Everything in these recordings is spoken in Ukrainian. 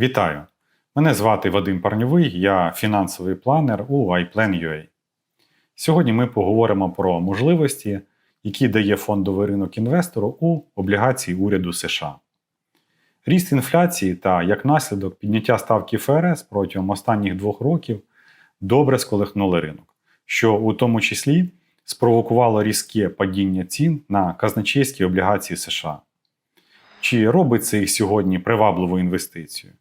Вітаю! Мене звати Вадим Парньовий, я фінансовий планер у iPlan.ua. Сьогодні ми поговоримо про можливості, які дає фондовий ринок інвестору у облігації уряду США. Ріст інфляції та як наслідок підняття ставки ФРС протягом останніх двох років добре сколихнули ринок, що у тому числі спровокувало різке падіння цін на казначейські облігації США. Чи робить це їх сьогодні привабливою інвестицією?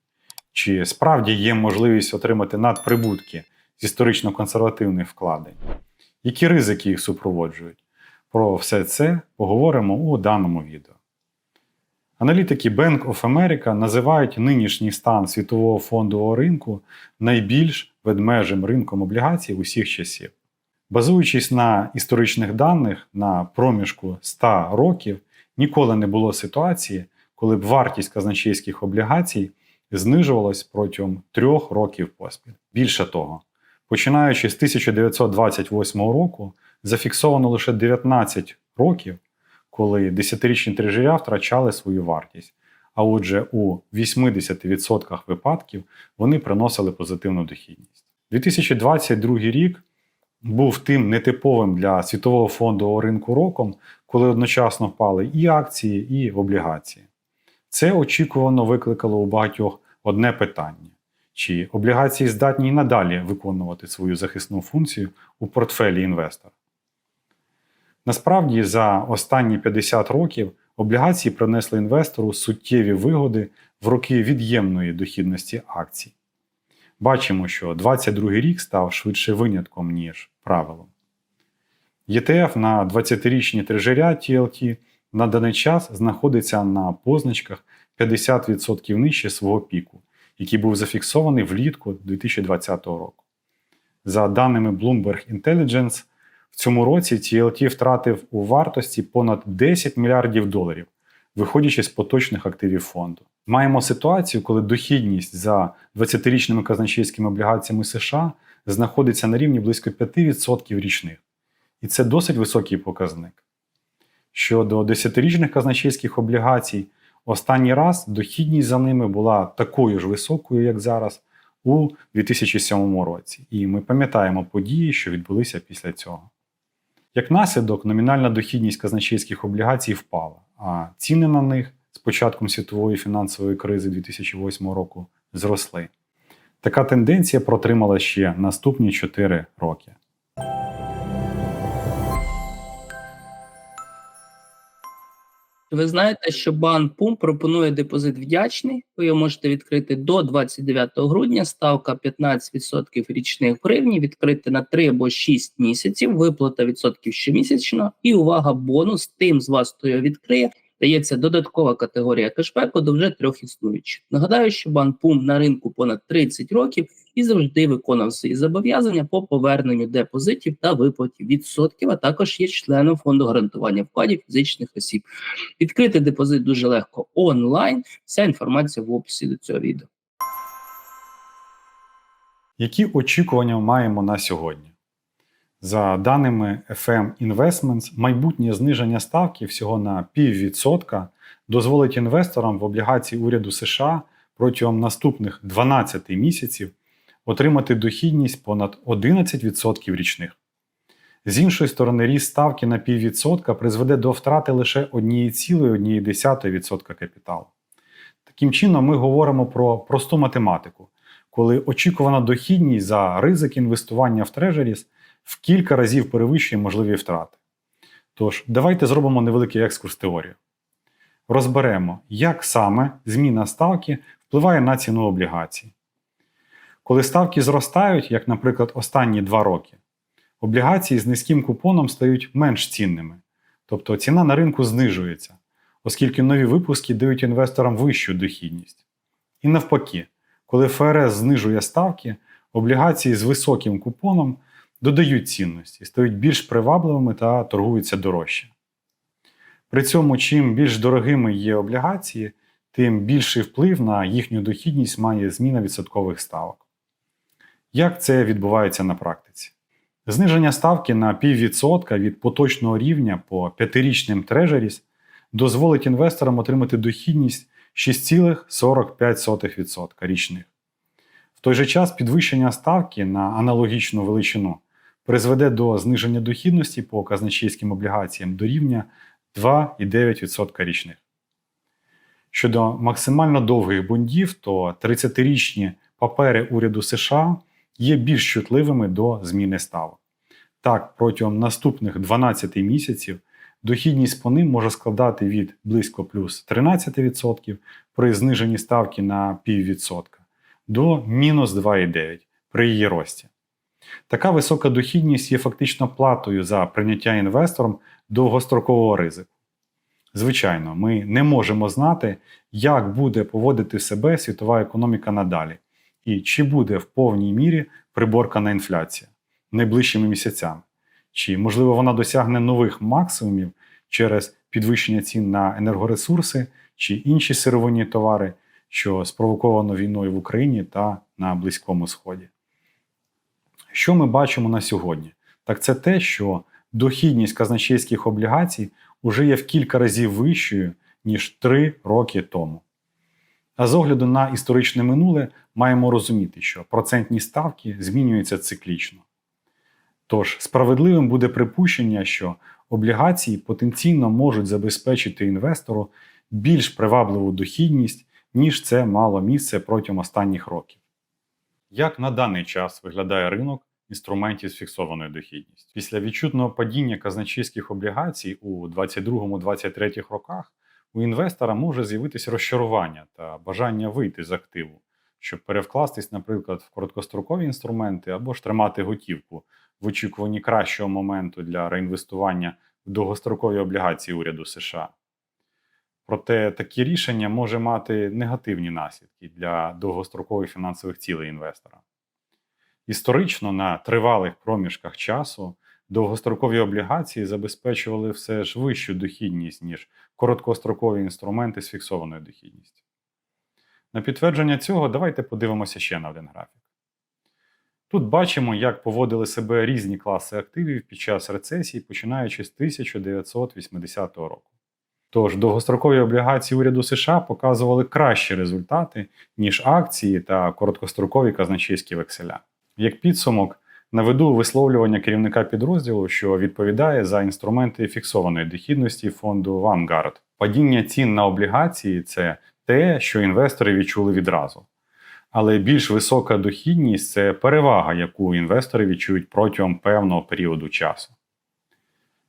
Чи справді є можливість отримати надприбутки з історично консервативних вкладень? Які ризики їх супроводжують? Про все це поговоримо у даному відео. Аналітики Bank of America називають нинішній стан світового фондового ринку найбільш ведмежим ринком облігацій усіх часів. Базуючись на історичних даних на проміжку 100 років, ніколи не було ситуації, коли б вартість казначейських облігацій знижувалась протягом трьох років поспіль. Більше того, починаючи з 1928 року, зафіксовано лише 19 років, коли десятирічні трежеря втрачали свою вартість. А отже, у 80% випадків вони приносили позитивну дохідність. 2022 рік був тим нетиповим для світового фондового ринку роком, коли одночасно впали і акції, і облігації. Це очікувано викликало у багатьох одне питання: чи облігації здатні й надалі виконувати свою захисну функцію у портфелі інвестора? Насправді, за останні 50 років облігації принесли інвестору суттєві вигоди в роки від'ємної дохідності акцій. Бачимо, що 22 рік став швидше винятком, ніж правилом. ETF на 20-річні трежеря TLT на даний час знаходиться на позначках 50% нижче свого піку, який був зафіксований влітку 2020 року. За даними Bloomberg Intelligence, в цьому році TLT втратив у вартості понад 10 мільярдів доларів, виходячи з поточних активів фонду. Маємо ситуацію, коли дохідність за 20-річними казначейськими облігаціями США знаходиться на рівні близько 5% річних. І це досить високий показник. Щодо 10-річних казначейських облігацій, останній раз дохідність за ними була такою ж високою, як зараз, у 2007 році. І ми пам'ятаємо події, що відбулися після цього. Як наслідок, номінальна дохідність казначейських облігацій впала, а ціни на них з початком світової фінансової кризи 2008 року зросли. Така тенденція протримала ще наступні 4 роки. Ви знаєте, що банк ПУМ пропонує депозит вдячний. Ви його можете відкрити до 29 грудня. Ставка 15% річних гривні, відкрити на 3 або 6 місяців, виплата відсотків щомісячно. І увага, бонус тим з вас, хто його відкриє. Дається додаткова категорія кешбеку до вже трьох існуючих. Нагадаю, що банк ПУМ на ринку понад 30 років і завжди виконав свої зобов'язання по поверненню депозитів та виплаті відсотків, а також є членом фонду гарантування вкладів фізичних осіб. Відкрити депозит дуже легко онлайн. Вся інформація в описі до цього відео. Які очікування маємо на сьогодні? За даними FM Investments, майбутнє зниження ставки всього на піввідсотка дозволить інвесторам в облігації уряду США протягом наступних 12 місяців отримати дохідність понад 11% річних. З іншої сторони, ріст ставки на піввідсотка призведе до втрати лише 1,1% капіталу. Таким чином, ми говоримо про просту математику, коли очікувана дохідність за ризик інвестування в трежеріс в кілька разів перевищує можливі втрати. Тож, давайте зробимо невеликий екскурс теорію. Розберемо, як саме зміна ставки впливає на ціну облігацій. Коли ставки зростають, як, наприклад, останні два роки, облігації з низьким купоном стають менш цінними, тобто ціна на ринку знижується, оскільки нові випуски дають інвесторам вищу дохідність. І навпаки, коли ФРС знижує ставки, облігації з високим купоном додають цінності, стають більш привабливими та торгуються дорожче. При цьому, чим більш дорогими є облігації, тим більший вплив на їхню дохідність має зміна відсоткових ставок. Як це відбувається на практиці? Зниження ставки на піввідсотка від поточного рівня по п'ятирічним трежеріс дозволить інвесторам отримати дохідність, 6,45% річних. В той же час підвищення ставки на аналогічну величину призведе до зниження дохідності по казначейським облігаціям до рівня 2,9% річних. Щодо максимально довгих бондів, то 30-річні папери уряду США є більш чутливими до зміни ставок. Так, протягом наступних 12 місяців дохідність по ним може складати від близько плюс 13% при зниженні ставки на піввідсотка до мінус 2,9% при її рості. Така висока дохідність є фактично платою за прийняття інвестором довгострокового ризику. Звичайно, ми не можемо знати, як буде поводити себе світова економіка надалі, і чи буде в повній мірі приборкана інфляція найближчими місяцями, чи, можливо, вона досягне нових максимумів через підвищення цін на енергоресурси чи інші сировинні товари, що спровоковано війною в Україні та на Близькому Сході. Що ми бачимо на сьогодні? Так це те, що дохідність казначейських облігацій уже є в кілька разів вищою, ніж 3 роки тому. З огляду на історичне минуле маємо розуміти, що процентні ставки змінюються циклічно. Тож справедливим буде припущення, що облігації потенційно можуть забезпечити інвестору більш привабливу дохідність, ніж це мало місце протягом останніх років. Як на даний час виглядає ринок інструментів з фіксованою дохідністю? Після відчутного падіння казначейських облігацій у 2022-2023 роках у інвестора може з'явитися розчарування та бажання вийти з активу, щоб перевкластись, наприклад, в короткострокові інструменти або ж тримати готівку в очікуванні кращого моменту для реінвестування в довгострокові облігації уряду США. Проте такі рішення може мати негативні наслідки для довгострокових фінансових цілей інвестора. Історично на тривалих проміжках часу довгострокові облігації забезпечували все ж вищу дохідність, ніж короткострокові інструменти з фіксованою дохідністю. На підтвердження цього давайте подивимося ще на один графік. Тут бачимо, як поводили себе різні класи активів під час рецесії, починаючи з 1980 року. Тож довгострокові облігації уряду США показували кращі результати, ніж акції та короткострокові казначейські векселя. Як підсумок, наведу висловлювання керівника підрозділу, що відповідає за інструменти фіксованої дохідності фонду Vanguard. Падіння цін на облігації це те, що інвестори відчули відразу. Але більш висока дохідність це перевага, яку інвестори відчують протягом певного періоду часу.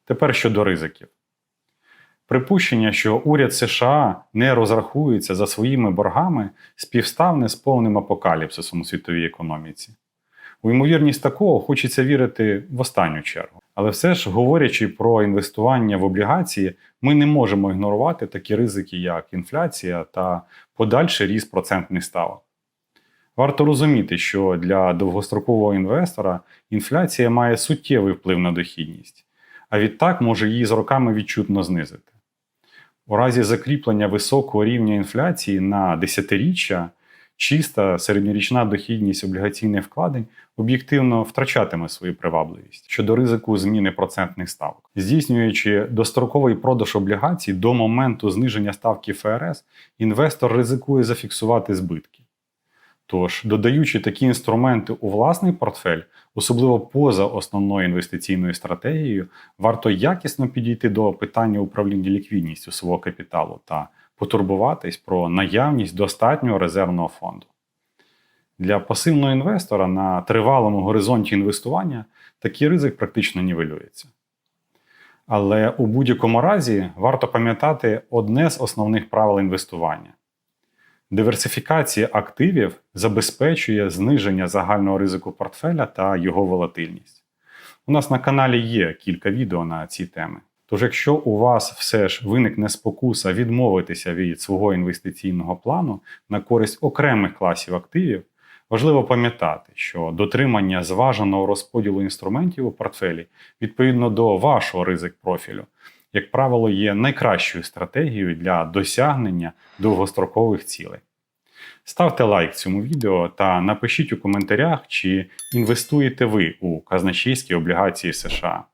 Тепер щодо ризиків. Припущення, що уряд США не розрахується за своїми боргами, співставне з повним апокаліпсисом у світовій економіці. У ймовірність такого хочеться вірити в останню чергу. Але все ж, говорячи про інвестування в облігації, ми не можемо ігнорувати такі ризики, як інфляція та подальший ріст процентних ставок. Варто розуміти, що для довгострокового інвестора інфляція має суттєвий вплив на дохідність, а відтак може її з роками відчутно знизити. У разі закріплення високого рівня інфляції на десятиріччя чиста середньорічна дохідність облігаційних вкладень об'єктивно втрачатиме свою привабливість щодо ризику зміни процентних ставок, здійснюючи достроковий продаж облігацій до моменту зниження ставки ФРС, інвестор ризикує зафіксувати збитки. Тож, додаючи такі інструменти у власний портфель, особливо поза основною інвестиційною стратегією, варто якісно підійти до питання управління ліквідністю свого капіталу та потурбуватись про наявність достатнього резервного фонду. Для пасивного інвестора на тривалому горизонті інвестування такий ризик практично нівелюється. Але у будь-якому разі варто пам'ятати одне з основних правил інвестування. Диверсифікація активів забезпечує зниження загального ризику портфеля та його волатильність. У нас на каналі є кілька відео на ці теми. Тож, якщо у вас все ж виникне спокуса відмовитися від свого інвестиційного плану на користь окремих класів активів, важливо пам'ятати, що дотримання зваженого розподілу інструментів у портфелі відповідно до вашого ризик профілю, як правило, є найкращою стратегією для досягнення довгострокових цілей. Ставте лайк цьому відео та напишіть у коментарях, чи інвестуєте ви у казначейські облігації США.